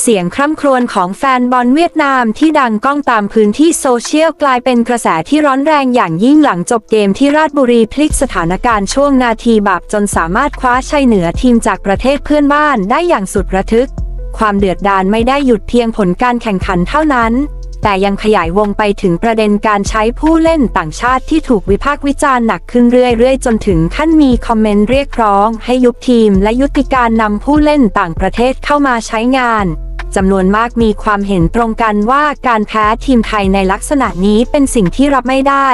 เสียงคร่ำครวญของแฟนบอลเวียดนามที่ดังก้องตามพื้นที่โซเชียลกลายเป็นกระแสที่ร้อนแรงอย่างยิ่งหลังจบเกมที่ราชบุรีพลิกสถานการณ์ช่วงนาทีบาปจนสามารถคว้าชัยเหนือทีมจากประเทศเพื่อนบ้านได้อย่างสุดระทึก ความเดือดดาลไม่ได้หยุดเพียงผลการแข่งขันเท่านั้น แต่ยังขยายวงไปถึงประเด็นการใช้ผู้เล่นต่างชาติที่ถูกวิพากษ์วิจารณ์หนักขึ้นเรื่อยๆ จนถึงขั้นมีคอมเมนต์เรียกร้อง ให้ยุบทีม และยุติการนำผู้เล่นต่างประเทศเข้ามาใช้งาน จำนวนมากมีความเห็นตรงกันว่าการแพ้ทีมไทยในลักษณะนี้เป็นสิ่งที่รับไม่ได้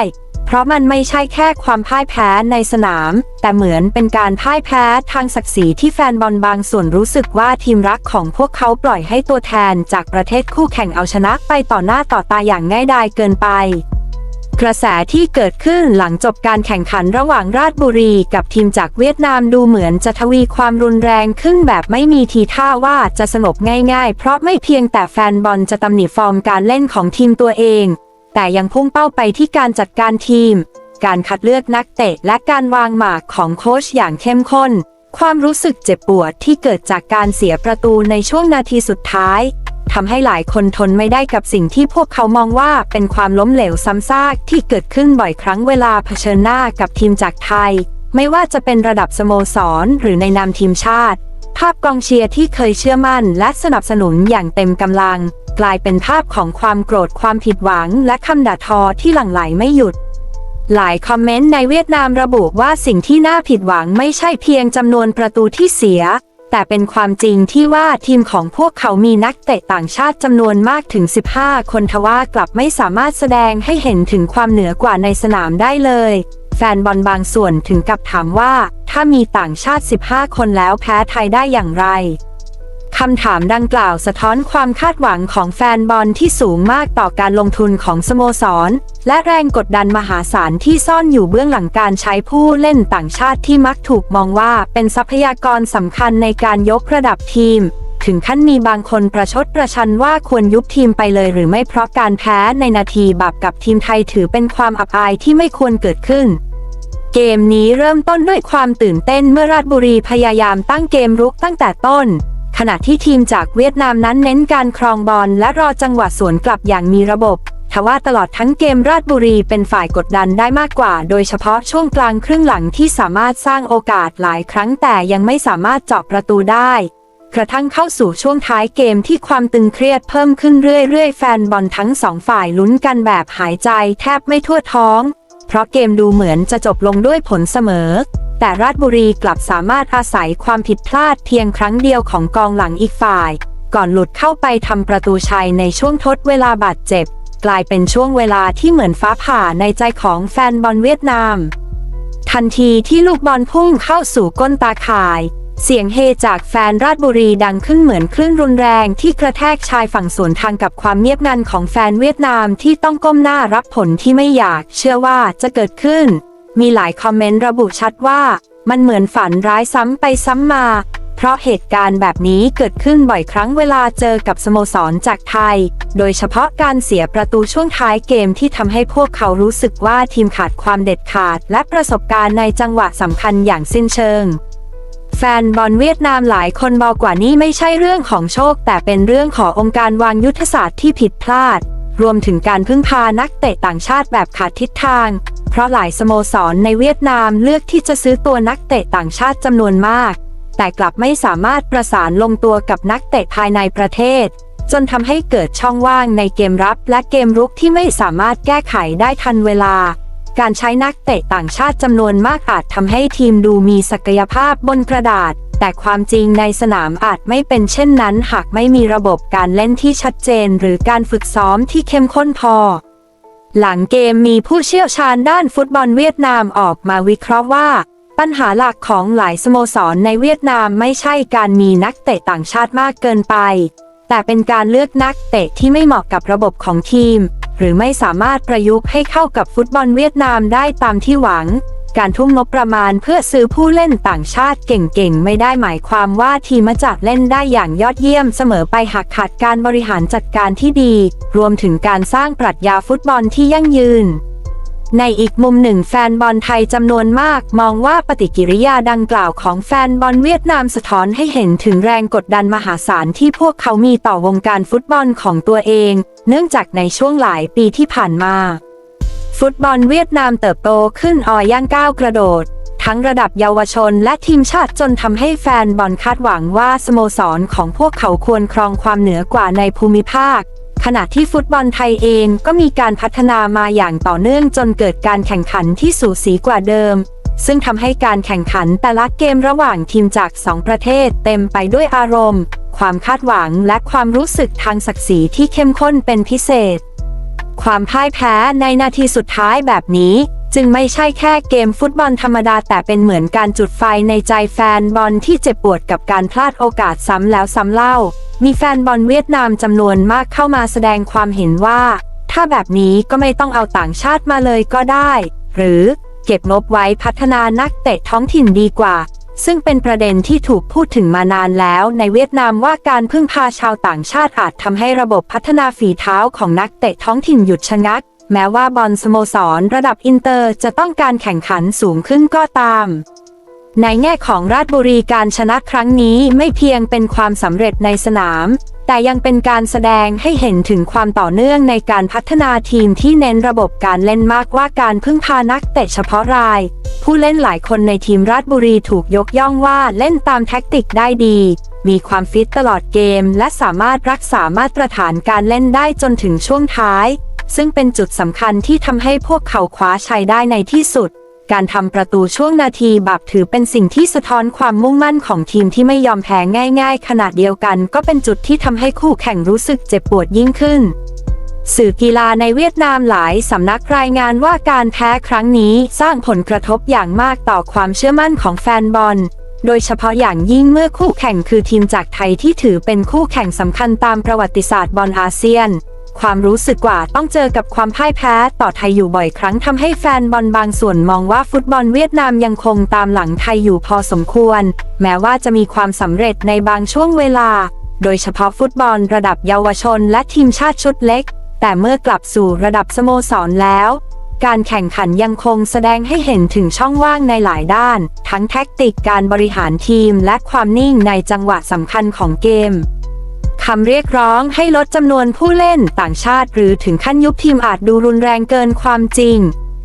เพราะมันไม่ใช่แค่ความพ่ายแพ้ในสนาม แต่เหมือนเป็นการพ่ายแพ้ทางศักดิ์ศรีที่แฟนบอลบางส่วนรู้สึกว่าทีมรักของพวกเขาปล่อยให้ตัวแทนจากประเทศคู่แข่งเอาชนะไปต่อหน้าต่อตาอย่างง่ายดายเกินไป กระแสที่เกิดขึ้นหลังจบการแข่งขันระหว่างราชบุรีกับทีมจากเวียดนามดูเหมือนจะทวีความรุนแรงขึ้นแบบไม่มีทีท่าว่าจะสงบง่ายๆ เพราะไม่เพียงแต่แฟนบอลจะตำหนิฟอร์มการเล่นของทีมตัวเอง แต่ยังพุ่งเป้าไปที่การจัดการทีม การคัดเลือกนักเตะและการวางหมากของโค้ชอย่างเข้มข้น ความรู้สึกเจ็บปวดที่เกิดจากการเสียประตูในช่วงนาทีสุดท้าย ทำให้หลายคนทนไม่ได้กับสิ่งที่พวกเขามองว่าเป็นความล้มเหลวซ้ำซากที่เกิดขึ้นบ่อยครั้งเวลาเผชิญหน้ากับทีมจากไทย ไม่ว่าจะเป็นระดับสโมสร หรือในนามทีมชาติ ภาพกองเชียร์ที่เคยเชื่อมั่น และสนับสนุนอย่างเต็มกำลัง กลายเป็นภาพของความโกรธความผิดหวัง และคำด่าทอที่หลั่งไหลไม่หยุดหลายคอมเมนต์ในเวียดนามระบุว่าสิ่งที่น่าผิดหวังไม่ใช่เพียงจำนวนประตูที่เสีย แต่เป็นความจริงที่ว่าทีมของพวกเขามีนักเตะต่างชาติจำนวนมากถึง 15 คนทว่ากลับไม่สามารถแสดงให้เห็นถึงความเหนือกว่าในสนามได้เลย แฟนบอลบางส่วนถึงกับถามว่า ถ้ามีต่างชาติ 15 คนแล้วแพ้ไทยได้อย่างไร คำถามดังกล่าวสะท้อนความคาดหวังของแฟนบอลที่สูงมากต่อการลงทุนของสโมสร และแรงกดดันมหาศาลที่ซ่อนอยู่เบื้องหลังการใช้ผู้เล่นต่างชาติที่มักถูกมองว่าเป็นทรัพยากรสำคัญในการยกระดับทีม ถึงขั้นมีบางคนประชดประชันว่าควรยุบทีมไปเลยหรือไม่เพราะการแพ้ในนาทีบาปกับทีมไทยถือเป็นความอับอายที่ไม่ควรเกิดขึ้นเกมนี้เริ่มต้นด้วยความตื่นเต้นเมื่อราชบุรีพยายามตั้งเกมรุกตั้งแต่ต้น ขณะที่ทีมจากเวียดนามนั้นเน้นการครองบอลและรอจังหวะสวนกลับอย่างมีระบบทว่าตลอดทั้งเกมราชบุรีเป็นฝ่ายกดดันได้มากกว่า โดยเฉพาะช่วงกลางครึ่งหลังที่สามารถสร้างโอกาสหลายครั้งแต่ยังไม่สามารถเจาะประตูได้ กระทั่งเข้าสู่ช่วงท้ายเกมที่ความตึงเครียดเพิ่มขึ้นเรื่อยๆ แฟนบอลทั้งสองฝ่ายลุ้นกันแบบหายใจแทบไม่ทั่วท้อง เพราะเกมดูเหมือนจะจบลงด้วยผลเสมอ แต่ราชบุรีกลับสามารถอาศัยความผิดพลาดเพียงครั้งเดียวของกองหลังอีกฝ่าย ก่อนหลุดเข้าไปทำประตูชัยในช่วงทดเวลาบาดเจ็บ กลายเป็นช่วงเวลาที่เหมือนฟ้าผ่าในใจของแฟนบอลเวียดนาม ทันทีที่ลูกบอลพุ่งเข้าสู่ก้นตาข่าย เสียงเฮจากแฟนราชบุรีดังขึ้นเหมือนคลื่นรุนแรงที่กระแทกชายฝั่งสวนทางกับความเงียบงันของแฟนเวียดนามที่ต้องก้มหน้ารับผลที่ไม่อยาก เชื่อว่าจะเกิดขึ้น มีหลายคอมเมนต์ระบุชัดว่า มันเหมือนฝันร้ายซ้ำไปซ้ำมา เพราะเหตุการณ์แบบนี้เกิดขึ้นบ่อยครั้งเวลาเจอกับสโมสรจากไทย โดยเฉพาะการเสียประตูช่วงท้ายเกมที่ทำให้พวกเขารู้สึกว่าทีมขาดความเด็ดขาด และประสบการณ์ในจังหวะสำคัญอย่างสิ้นเชิงแฟนบอลเวียดนามหลายคนบอกกว่านี่ไม่ใช่เรื่องของโชค แต่เป็นเรื่องขององค์การวางยุทธศาสตร์ที่ผิดพลาด รวมถึงการพึ่งพานักเตะต่างชาติแบบขาดทิศทาง เพราะหลายสโมสรในเวียดนามเลือกที่จะซื้อตัวนักเตะต่างชาติจำนวนมาก แต่กลับไม่สามารถประสานลงตัวกับนักเตะภายในประเทศ จนทำให้เกิดช่องว่างในเกมรับและเกมรุกที่ไม่สามารถแก้ไขได้ทันเวลา การใช้นักเตะต่างชาติจำนวนมากอาจทำให้ทีมดูมีศักยภาพบนกระดาษ แต่ความจริงในสนามอาจไม่เป็นเช่นนั้น หากไม่มีระบบการเล่นที่ชัดเจน หรือการฝึกซ้อมที่เข้มข้นพอ หลังเกมมีผู้เชี่ยวชาญด้านฟุตบอลเวียดนามออกมาวิเคราะห์ว่า ปัญหาหลักของหลายสโมสรในเวียดนามไม่ใช่การมีนักเตะต่างชาติมากเกินไป แต่เป็นการเลือกนักเตะที่ไม่เหมาะกับระบบของทีม หรือไม่สามารถประยุกต์ให้เข้ากับฟุตบอลเวียดนามได้ตามที่หวัง การทุ่มงบประมาณเพื่อซื้อผู้เล่นต่างชาติเก่งๆ ไม่ได้หมายความว่าทีมจะเล่นได้อย่างยอดเยี่ยมเสมอไปหากขาดการบริหารจัดการที่ดี รวมถึงการสร้างปรัชญาฟุตบอลที่ยั่งยืน ในอีกมุมหนึ่งแฟนบอลไทยจำนวนมาก มองว่าปฏิกิริยาดังกล่าวของแฟนบอลเวียดนามสะท้อนให้เห็นถึงแรงกดดันมหาศาลที่พวกเขามีต่อวงการฟุตบอลของตัวเอง เนื่องจากในช่วงหลายปีที่ผ่านมา ฟุตบอลเวียดนามเติบโตขึ้นอ่อย่างก้าวกระโดด ทั้งระดับเยาวชนและทีมชาติจนทำให้แฟนบอลคาดหวังว่าสโมสรของพวกเขาควรครองความเหนือกว่าในภูมิภาค ขณะที่ฟุตบอลไทยเองก็มีการพัฒนามาอย่างต่อเนื่องจนเกิดการแข่งขันที่สูสีกว่าเดิม ซึ่งทำให้การแข่งขันแต่ละเกมระหว่างทีมจากสองประเทศเต็มไปด้วยอารมณ์ ความคาดหวังและความรู้สึกทางศักดิ์ศรีที่เข้มข้นเป็นพิเศษ ความพ่ายแพ้ในนาทีสุดท้ายแบบนี้ จึงไม่ใช่แค่เกมฟุตบอลธรรมดาแต่เป็นเหมือนการจุดไฟในใจแฟนบอลที่เจ็บปวดกับการพลาดโอกาสซ้ำแล้วซ้ำเล่า มีแฟนบอลเวียดนามจำนวนมากเข้ามาแสดงความเห็นว่า ถ้าแบบนี้ก็ไม่ต้องเอาต่างชาติมาเลยก็ได้ หรือเก็บงบไว้พัฒนานักเตะท้องถิ่นดีกว่า ซึ่งเป็นประเด็นที่ถูกพูดถึงมานานแล้วในเวียดนามว่าการพึ่งพาชาวต่างชาติอาจทำให้ระบบพัฒนาฝีเท้าของนักเตะท้องถิ่นหยุดชะงัก แม้ว่าบอลสโมสรระดับอินเตอร์จะต้องการแข่งขันสูงขึ้นก็ตาม ในแง่ของราชบุรีการชนะครั้งนี้ไม่เพียงเป็นความสำเร็จในสนาม แต่ยังเป็นการแสดงให้เห็นถึงความต่อเนื่องในการพัฒนาทีมที่เน้นระบบการเล่นมากกว่าการพึ่งพานักเตะเฉพาะราย ผู้เล่นหลายคนในทีมราชบุรีถูกยกย่องว่าเล่นตามแท็กติกได้ดี มีความฟิตตลอดเกม และสามารถรักษามาตรฐานการเล่นได้จนถึงช่วงท้าย ซึ่งเป็นจุดสำคัญที่ทำให้พวกเขาคว้าชัยได้ในที่สุด การทำประตูช่วงนาทีบับถือเป็นสิ่งที่สะท้อนความมุ่งมั่นของทีมที่ไม่ยอมแพ้ง่ายๆ ขนาดเดียวกันก็เป็นจุดที่ทำให้คู่แข่งรู้สึกเจ็บปวดยิ่งขึ้น สื่อกีฬาในเวียดนามหลายสำนักรายงานว่าการแพ้ครั้งนี้สร้างผลกระทบอย่างมากต่อความเชื่อมั่นของแฟนบอล โดยเฉพาะอย่างยิ่งเมื่อคู่แข่งคือทีมจากไทยที่ถือเป็นคู่แข่งสำคัญตามประวัติศาสตร์บอลอาเซียน ความรู้สึกกว่าต้องเจอกับความพ่ายแพ้ต่อไทยอยู่บ่อยครั้งทำให้แฟนบอลบางส่วนมองว่าฟุตบอลเวียดนามยังคงตามหลังไทยอยู่พอสมควร แม้ว่าจะมีความสำเร็จในบางช่วงเวลา โดยเฉพาะฟุตบอลระดับเยาวชนและทีมชาติชุดเล็ก แต่เมื่อกลับสู่ระดับสโมสรแล้ว การแข่งขันยังคงแสดงให้เห็นถึงช่องว่างในหลายด้าน ทั้งแท็กติกการบริหารทีมและความนิ่งในจังหวะสำคัญของเกม คำเรียกร้องให้ลดจำนวนผู้เล่นต่างชาติ หรือถึงขั้นยุบทีมอาจดูรุนแรงเกินความจริง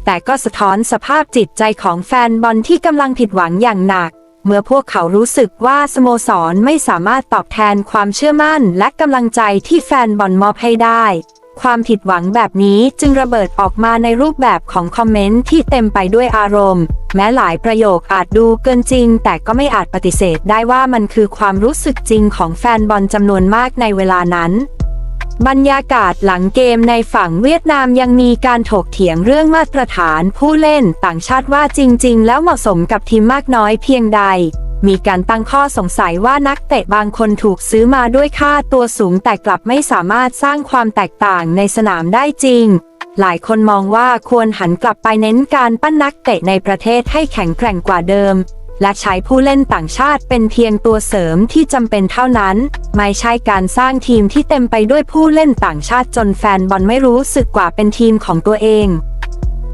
แต่ก็สะท้อนสภาพจิตใจของแฟนบอลที่กำลังผิดหวังอย่างหนัก เมื่อพวกเขารู้สึกว่าสโมสรไม่สามารถตอบแทนความเชื่อมั่นและกำลังใจที่แฟนบอลมอบให้ได้ ความผิดหวังแบบนี้จึงระเบิดออกมาในรูปแบบของคอมเมนต์ที่เต็มไปด้วยอารมณ์ แม้หลายประโยคอาจดูเกินจริง แต่ก็ไม่อาจปฏิเสธได้ว่ามันคือความรู้สึกจริงของแฟนบอลจำนวนมากในเวลานั้นบรรยากาศหลังเกมในฝั่งเวียดนามยังมีการถกเถียงเรื่องมาตรฐานผู้เล่นต่างชาติว่าจริง ๆ แล้วเหมาะสมกับทีมมากน้อยเพียงใด มีการตั้งข้อสงสัยว่านักเตะบางคนถูกซื้อมาด้วยค่าตัวสูงแต่กลับไม่สามารถสร้างความแตกต่างในสนามได้จริง หลายคนมองว่าควรหันกลับไปเน้นการปั้นนักเตะในประเทศให้แข็งแกร่งกว่าเดิม และใช้ผู้เล่นต่างชาติเป็นเพียงตัวเสริมที่จำเป็นเท่านั้น ไม่ใช่การสร้างทีมที่เต็มไปด้วยผู้เล่นต่างชาติจนแฟนบอลไม่รู้สึกกว่าเป็นทีมของตัวเอง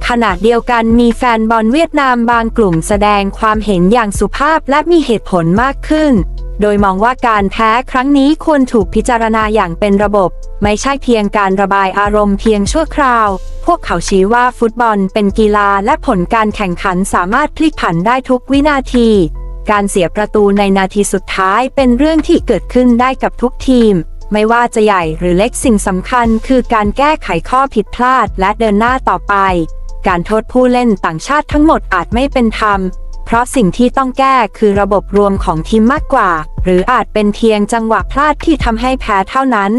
ขณะเดียวกันมีแฟนบอลเวียดนามบางกลุ่มแสดงความเห็นอย่างสุภาพและมีเหตุผลมากขึ้น โดยมองว่าการแพ้ครั้งนี้ควรถูกพิจารณาอย่างเป็นระบบ ไม่ใช่เพียงการระบายอารมณ์เพียงชั่วคราว พวกเขาชี้ว่าฟุตบอลเป็นกีฬาและผลการแข่งขันสามารถพลิกผันได้ทุกวินาที การเสียประตูในนาทีสุดท้ายเป็นเรื่องที่เกิดขึ้นได้กับทุกทีมไม่ว่าจะใหญ่หรือเล็กสิ่งสำคัญคือการแก้ไขข้อผิดพลาดและเดินหน้าต่อไป การโทษผู้เล่นต่างชาติทั้งหมดอาจไม่เป็นธรรม เพราะสิ่งที่ต้องแก้คือระบบรวมของทีมมากกว่า หรืออาจเป็นเพียงจังหวะพลาดที่ทำให้แพ้เท่านั้น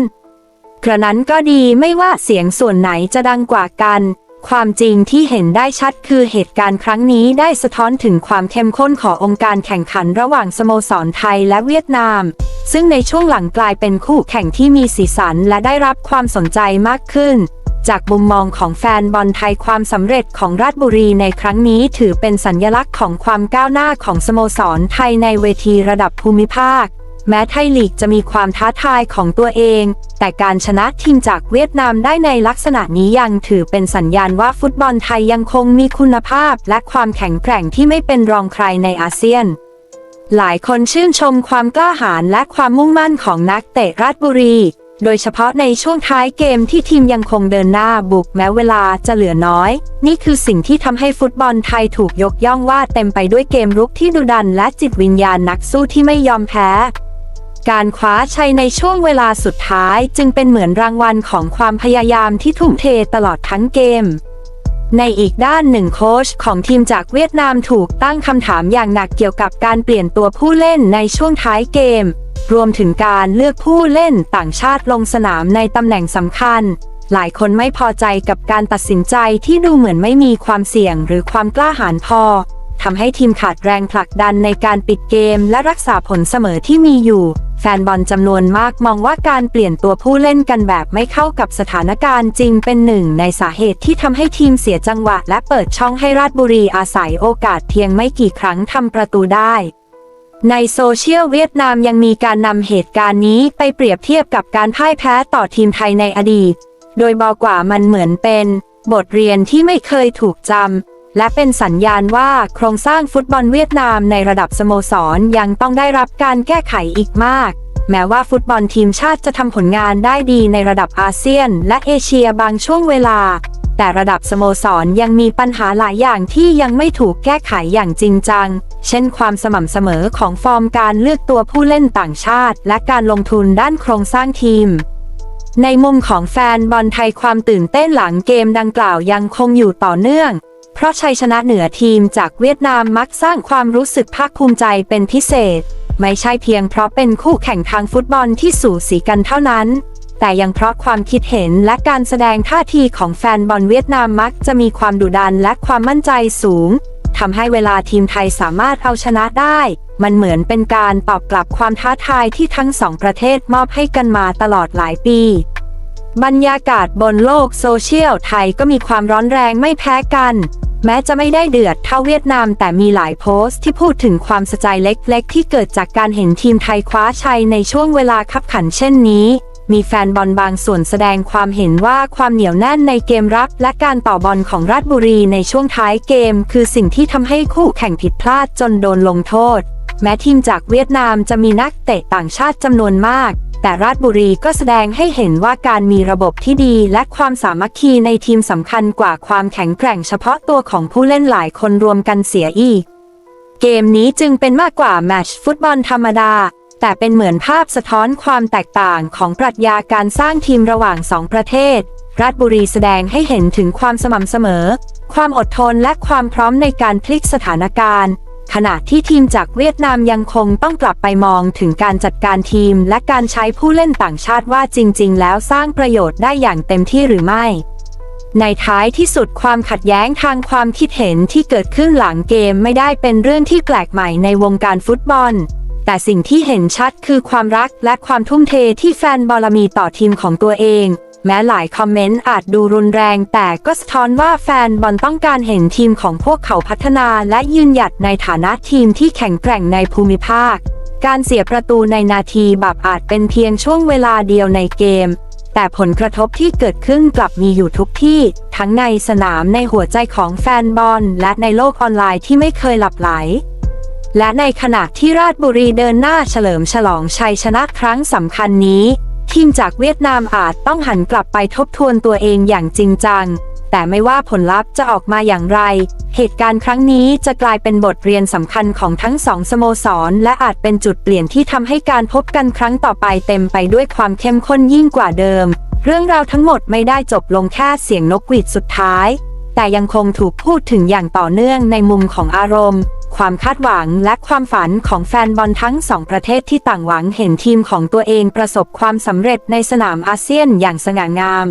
กระนั้นก็ดีไม่ว่าเสียงส่วนไหนจะดังกว่ากัน ความจริงที่เห็นได้ชัดคือเหตุการณ์ครั้งนี้ได้สะท้อนถึงความเข้มข้นขององค์การแข่งขันระหว่างสโมสรไทยและเวียดนาม ซึ่งในช่วงหลังกลายเป็นคู่แข่งที่มีสีสันและได้รับความสนใจมากขึ้น จากมุมมองของแฟนบอลไทยความสำเร็จของราชบุรีในครั้งนี้ถือเป็นสัญลักษณ์ของความก้าวหน้าของสโมสรไทยในเวทีระดับภูมิภาค แม้ไทยลีกจะมีความท้าทายของตัวเอง แต่การชนะทีมจากเวียดนามได้ในลักษณะนี้ยังถือเป็นสัญญาณว่าฟุตบอลไทยยังคงมีคุณภาพ และความแข็งแกร่งที่ไม่เป็นรองใครในอาเซียนหลายคนชื่นชมความกล้าหาญและความมุ่งมั่นของนักเตะราชบุรี โดยเฉพาะในช่วงท้ายเกมที่ทีมยังคงเดินหน้าบุกแม้เวลาจะเหลือน้อย นี่คือสิ่งที่ทำให้ฟุตบอลไทยถูกยกย่องว่าเต็มไปด้วยเกมรุกที่ดุดันและจิตวิญญาณนักสู้ที่ไม่ยอมแพ้ การคว้าชัยในช่วงเวลาสุดท้ายจึงเป็นเหมือนรางวัลของความพยายามที่ทุ่มเทตลอดทั้งเกมในอีกด้านหนึ่งโค้ชของทีมจากเวียดนามถูกตั้งคำถามอย่างหนักเกี่ยวกับการเปลี่ยนตัวผู้เล่นในช่วงท้ายเกม รวมถึงการเลือกผู้เล่นต่างชาติลงสนามในตำแหน่งสำคัญ หลายคนไม่พอใจกับการตัดสินใจที่ดูเหมือนไม่มีความเสี่ยงหรือความกล้าหาญพอทำให้ทีมขาดแรงผลักดันในการปิดเกมและรักษาผลเสมอที่มีอยู่ แฟนบอลจำนวนมากมองว่าการเปลี่ยนตัวผู้เล่นกันแบบไม่เข้ากับสถานการณ์จริงเป็นหนึ่งในสาเหตุที่ทำให้ทีมเสียจังหวะ และเปิดช่องให้ราชบุรีอาศัยโอกาสเพียงไม่กี่ครั้งทำประตูได้ ในโซเชียลเวียดนามยังมีการนำเหตุการณ์นี้ไปเปรียบเทียบกับการพ่ายแพ้ต่อทีมไทยในอดีต โดยบอกว่ามันเหมือนเป็น บทเรียนที่ไม่เคยถูกจำ และเป็นสัญญาณว่าโครงสร้างฟุตบอลเวียดนามในระดับสโมสรยังต้องได้รับการแก้ไขอีกมาก แม้ว่าฟุตบอลทีมชาติจะทำผลงานได้ดีในระดับอาเซียน และเอเชียบางช่วงเวลา แต่ระดับสโมสรยังมีปัญหาหลายอย่างที่ยังไม่ถูกแก้ไขอย่างจริงจัง เช่นความสม่ำเสมอของฟอร์มการเลือกตัวผู้เล่นต่างชาติ และการลงทุนด้านโครงสร้างทีม ในมุมของแฟนบอลไทยความตื่นเต้นหลังเกมดังกล่าวยังคงอยู่ต่อเนื่อง เพราะชัยชนะเหนือทีมจากเวียดนามมักสร้างความรู้สึกภาคภูมิใจเป็นพิเศษ ไม่ใช่เพียงเพราะเป็นคู่แข่งทางฟุตบอลที่สูสีกันเท่านั้น แต่ยังเพราะความคิดเห็นและการแสดงท่าทีของแฟนบอลเวียดนามมักจะมีความดุดันและความมั่นใจสูงทำให้เวลาทีมไทยสามารถเอาชนะได้ มันเหมือนเป็นการตอบกลับความท้าทายที่ทั้งสองประเทศมอบให้กันมาตลอดหลายปี บรรยากาศบนโลกโซเชียลไทยก็มีความร้อนแรงไม่แพ้กัน แม้จะไม่ได้เดือดเท่าเวียดนามแต่มีหลายโพสต์ที่พูดถึงความสะใจเล็กๆ ที่เกิดจากการเห็นทีมไทยคว้าชัยในช่วงเวลาคับขันเช่นนี้ มีแฟนบอลบางส่วนแสดงความเห็นว่าความเหนียวแน่นในเกมรับ และการต่อบอลของราชบุรีในช่วงท้ายเกม คือสิ่งที่ทำให้คู่แข่งผิดพลาดจนโดนลงโทษ แม้ทีมจากเวียดนามจะมีนักเตะต่างชาติจำนวนมาก แต่ราชบุรีก็แสดงให้เห็นว่าการมีระบบที่ดีและความสามัคคีในทีมสำคัญกว่าความแข็งแกร่งเฉพาะตัวของผู้เล่นหลายคนรวมกันเสียอีก เกมนี้จึงเป็นมากกว่าแมตช์ฟุตบอลธรรมดา แต่เป็นเหมือนภาพสะท้อนความแตกต่างของปรัชญาการสร้างทีมระหว่างสองประเทศ ราชบุรีแสดงให้เห็นถึงความสม่ำเสมอ ความอดทนและความพร้อมในการพลิกสถานการณ์ ขณะที่ทีมจากเวียดนามยังคงต้องกลับไปมองถึงการจัดการทีม และการใช้ผู้เล่นต่างชาติว่าจริง ๆ แล้วสร้างประโยชน์ได้อย่างเต็มที่หรือไม่ ในท้ายที่สุดความขัดแย้งทางความคิดเห็นที่เกิดขึ้นหลังเกมไม่ได้เป็นเรื่องที่แปลกใหม่ในวงการฟุตบอล แต่สิ่งที่เห็นชัดคือความรักและความทุ่มเทที่แฟนบอลมีต่อทีมของตัวเอง แม้หลายคอมเมนต์อาจดูรุนแรง แต่ก็สะท้อนว่าแฟนบอลต้องการเห็นทีมของพวกเขาพัฒนาและยืนหยัดในฐานะทีมที่แข็งแกร่งในภูมิภาค การเสียประตูในนาทีแบบอาจเป็นเพียงช่วงเวลาเดียวในเกมแต่ผลกระทบที่เกิดขึ้นกลับมีอยู่ทุกที่ ทั้งในสนามในหัวใจของแฟนบอล และในโลกออนไลน์ที่ไม่เคยหลับไหล และในขณะที่ราชบุรีเดินหน้าเฉลิมฉลองชัยชนะครั้งสำคัญนี้ ทีมจากเวียดนามอาจต้องหันกลับไปทบทวนตัวเองอย่างจริงจัง แต่ไม่ว่าผลลัพธ์จะออกมาอย่างไร เหตุการณ์ครั้งนี้จะกลายเป็นบทเรียนสำคัญของทั้งสองสโมสร และอาจเป็นจุดเปลี่ยนที่ทำให้การพบกันครั้งต่อไปเต็มไปด้วยความเข้มข้นยิ่งกว่าเดิม เรื่องราวทั้งหมดไม่ได้จบลงแค่เสียงนกหวีดสุดท้ายแต่ยังคงถูกพูดถึงอย่างต่อเนื่องในมุมของอารมณ์ ความคาดหวังและความฝันของแฟนบอลทั้งสองประเทศที่ต่างหวังเห็นทีมของตัวเองประสบความสำเร็จในสนามอาเซียนอย่างสง่างาม